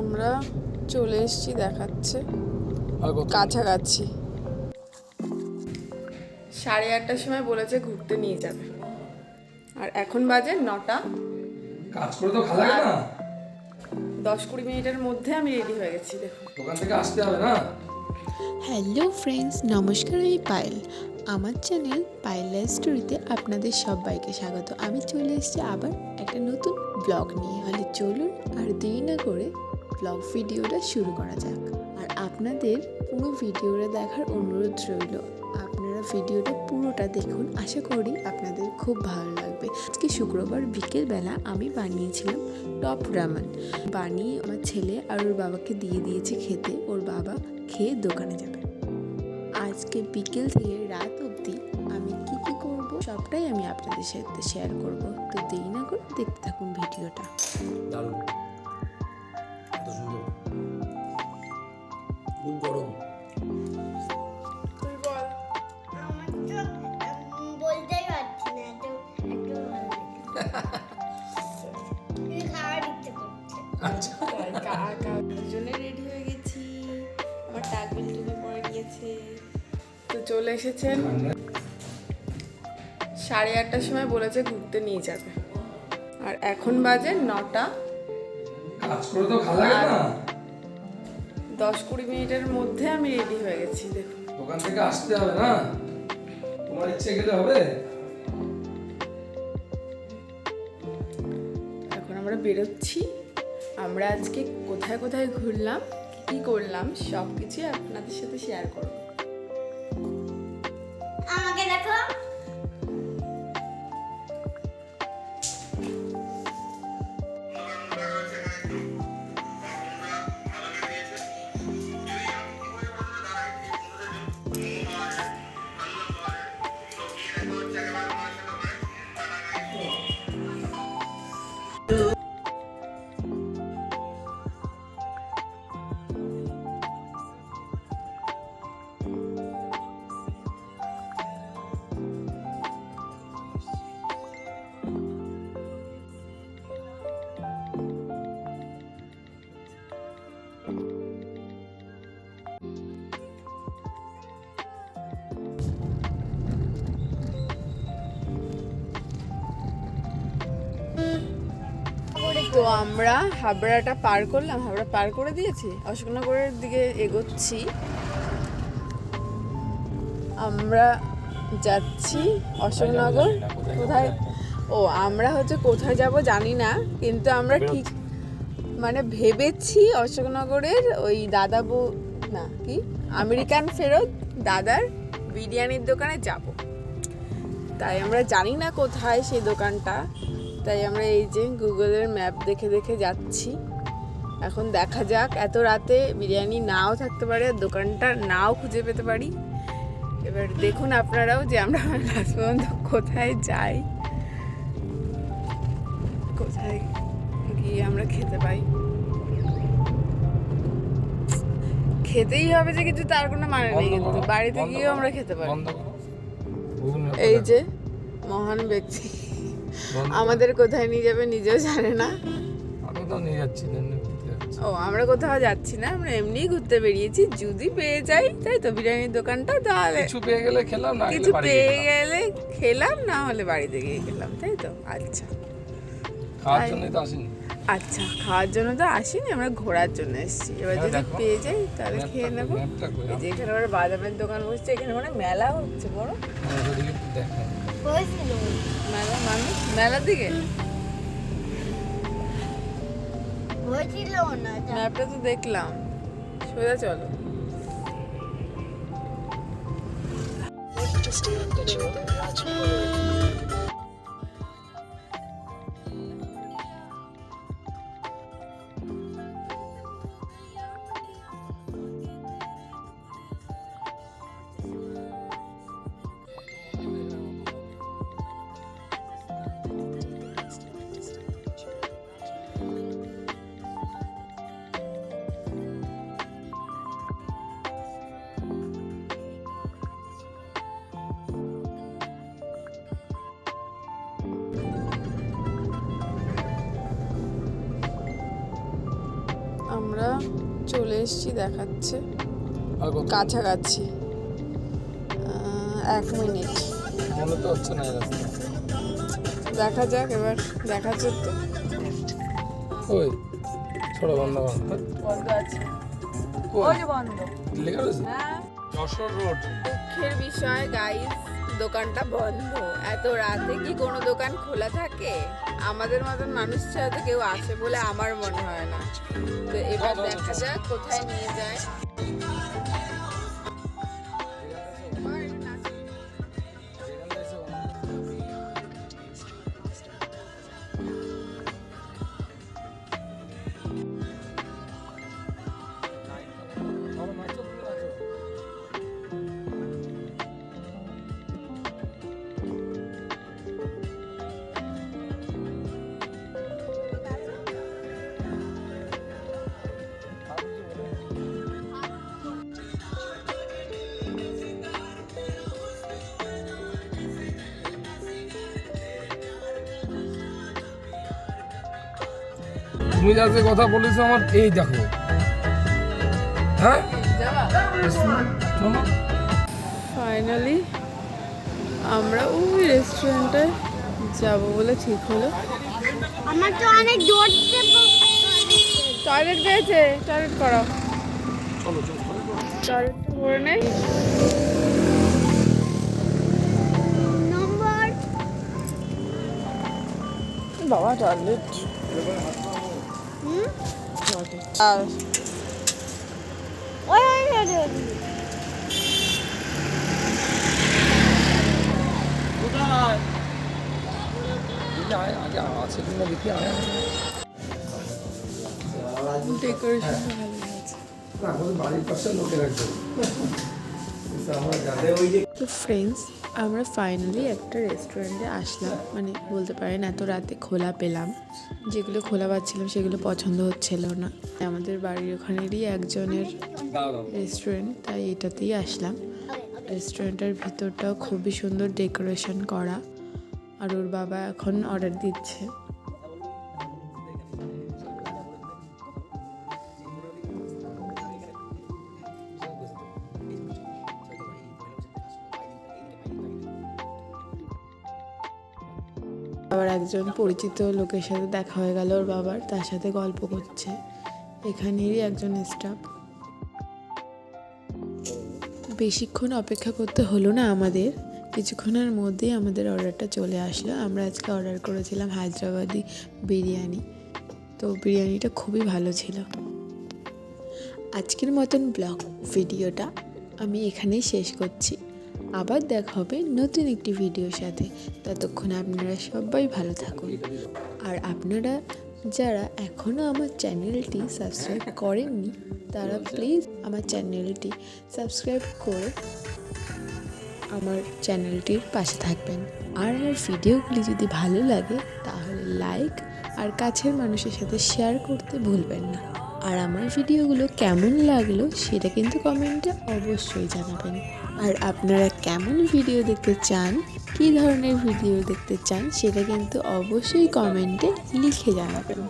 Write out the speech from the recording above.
আমরা চলে এসেছি দেখাচ্ছে কাছাকাছি। সাড়ে আটটার সময় বলেছে ঘুরতে নিয়ে যাবে। আর এখন বাজে নটা। কাজ করে তো ভালো লাগে না দশ কুড়ি মিনিটের মধ্যে আমি রেডি হয়ে গেছি দোকান থেকে আসতে হবে না? হ্যালো ফ্রেন্ডস নমস্কার আমি পায়েল। আমার চ্যানেল পায়েল লাইফ স্টোরিতে আপনাদের সবাইকে স্বাগত। আমি চলে এসেছি আবার একটা নতুন ব্লগ নিয়ে। হলে চলুন আর দেরি না করে ব্লগ ভিডিওটা শুরু করা যাক। আর আপনাদের পুরো ভিডিওটা দেখার অনুরোধ রইল। আপনারা ভিডিওটা পুরোটা দেখুন। আশা করি আপনাদের খুব ভালো লাগবে। আজকে শুক্রবার বিকেলবেলা আমি বানিয়েছিলাম টপ রামান। বানিয়ে আমার ছেলে আর ওর বাবাকে দিয়ে দিয়েছে খেতে। ওর বাবা খেয়ে দোকানে যাবে। আজকে বিকেল থেকে রাত অবধি আমি কি কি করব সবটাই আমি আপনাদের সাথে শেয়ার করব। তো দেরি না করে দেখতে থাকুন ভিডিওটা। সুন্দর। খুব গরম। আচ্ছা। দুজনে রেডি হয়ে গেছি। আমার টাক বেল্টুনে পরে গিয়েছে। তো চলে এসেছেন। সাড়ে আটটার সময় বলেছে ঘুরতে নিয়ে যাবে। আর এখন বাজে নটা। কাজ করে তো ভালো লাগে না। দশ কুড়ি মিনিটের মধ্যে আমি রেডি হয়ে গেছি দেখুন। দোকান থেকে আসতে হবে না? তোমার ইচ্ছে গেলে হবে। এখন আমরা বেরোচ্ছি। আমরা আজকে কোথায় কোথায় ঘুরলাম কি করলাম সব কিছুই আপনাদের সাথে শেয়ার করব। do. তো আমরা হাবড়াটা পার করলাম হাবড়া পার করে দিয়েছি অশোকনগরের দিকে এগোচ্ছি। আমরা যাচ্ছি অশোকনগর কোথায়? ও আমরা হচ্ছে কোথায় যাব জানি না কিন্তু আমরা ঠিক মানে ভেবেছি অশোকনগরের ওই দাদা বউ না কি? আমেরিকান ফেরত দাদার বিরিয়ানির দোকানে যাব। তাই আমরা জানি না কোথায় সেই দোকানটা। তাই আমরা এই যে গুগলের ম্যাপ দেখে দেখে যাচ্ছি। এখন দেখা যাক এত রাতে বিরিয়ানি নাও থাকতে পারে দোকানটা নাও খুঁজে পেতে পারি। এবার দেখুন আপনারাও যে আমরা লাস্ট পর্যন্ত কোথায় যাই। কোথায় গিয়ে আমরা খেতে পাই? খেতেই হবে যে কিছু তার কোনো মানে নেই কিন্তু বাড়িতে গিয়েও আমরা খেতে পারি। এই যে মহান ব্যক্তি। আমাদের কোথায় নিয়ে যাবে নিজেও জানে না। আমি তো নিয়ে যাচ্ছি না ও আমরা কোথাও যাচ্ছি না আমরা এমনিই ঘুরতে বেরিয়েছি যদি পেয়ে যাই তাই তো বিরিয়ানির দোকানটা তাহলে কিছু পেয়ে গেলে খেলাম না কিছু পেয়ে গেলে খেলাম না হলে বাড়িতে গিয়ে খেলাম তাই তো? আচ্ছা। খাওয়ার তাই। জন্যই তো আসিনি। আচ্ছা খাওয়ার জন্য তো আসিনি আমরা ঘোরার জন্য এসেছি। এবার হ্যাঁ, যদি পেয়ে যাই তাহলে খেয়ে নেব। যে এখানে আবার বাদামের দোকান বসছে এখানে মানে মেলা হচ্ছে বড়। দেখো। মেলার দিকে? হয়েছিল না ম্যাপটা তো দেখলাম। সোজা চলো। রাজমহল আমরা চলে এসেছি দেখাচ্ছে কাছাকাছি। আহ, এক মিনিট। মনে তো হচ্ছে না দেখা যাক এবার দেখাচ্ছে তো। ওই ছোট বন্ধ বন্ধ আছে। ওই বন্ধ। লেখা রয়েছে? হ্যাঁ। যশোর রোড। দুঃখের বিষয় গাইস দোকানটা বন্ধ। এত রাতে কি কোনো দোকান খোলা থাকে? আমাদের মতন মানুষ ছাড়া তো কেউ আসে বলে আমার মনে হয় না। তো এবার দেখা যাক কোথায় নিয়ে যায়। তুমি যাতে কথা বলেছ আমার এই দেখো। হ্যাঁ? ফাইনালি আমরা ওই রেস্টুরেন্টে যাব বলে ঠিক হলো। আমার তো অনেক দৌড়তে টয়লেট পেয়েছে টয়লেট করো চলো চলো করে নেই। নম্বর বাবা টয়লেট আছে কিনা দেখি আয় ডেকোরেশন ভালো হয়েছে না আমাদের বাড়ির পাশে লোকে রাখবে আমরা জানি তো ফ্রেন্ডস আমরা ফাইনালি একটা রেস্টুরেন্টে আসলাম। মানে বলতে পারেন, এত রাতে খোলা পেলাম। যেগুলো খোলা পাচ্ছিলাম, সেগুলো পছন্দ হচ্ছিল না। আমাদের বাড়ির ওখানেরই একজনের রেস্টুরেন্ট তাই এটাতেই আসলাম। রেস্টুরেন্টের ভিতরটাও খুবই সুন্দর ডেকোরেশন করা। আর ওর বাবা এখন অর্ডার দিচ্ছে। আবার একজন পরিচিত লোকের সাথে দেখা হয়ে গেল, ওর বাবার, তার সাথে গল্প করছে। এখানেরই একজন স্টাফ বেশিক্ষণ অপেক্ষা করতে হলো না আমাদের। কিছুক্ষণের মধ্যেই আমাদের অর্ডারটা চলে আসলো। আমরা আজকে অর্ডার করেছিলাম হায়দ্রাবাদি বিরিয়ানি। তো বিরিয়ানিটা খুবই ভালো ছিল। আজকের মতন ব্লগ ভিডিওটা আমি এখানেই শেষ করছি। আবার দেখা হবে নতুন একটি ভিডিওর সাথে। ততক্ষণ আপনারা সবাই ভালো থাকুন। আর আপনারা যারা এখনও আমার চ্যানেলটি সাবস্ক্রাইব করেননি, তারা প্লিজ আমার চ্যানেলটি সাবস্ক্রাইব করে আমার চ্যানেলটির পাশে থাকবেন। আর আমার ভিডিওগুলি যদি ভালো লাগে, তাহলে লাইক আর কাছের মানুষের সাথে শেয়ার করতে ভুলবেন না। আর আমার ভিডিওগুলো কেমন লাগল সেটা কিন্তু কমেন্টে অবশ্যই জানাবেন। আর আপনারা কেমন ভিডিও দেখতে চান, কি ধরনের ভিডিও দেখতে চান সেটা কিন্তু অবশ্যই কমেন্টে লিখে জানাবেন।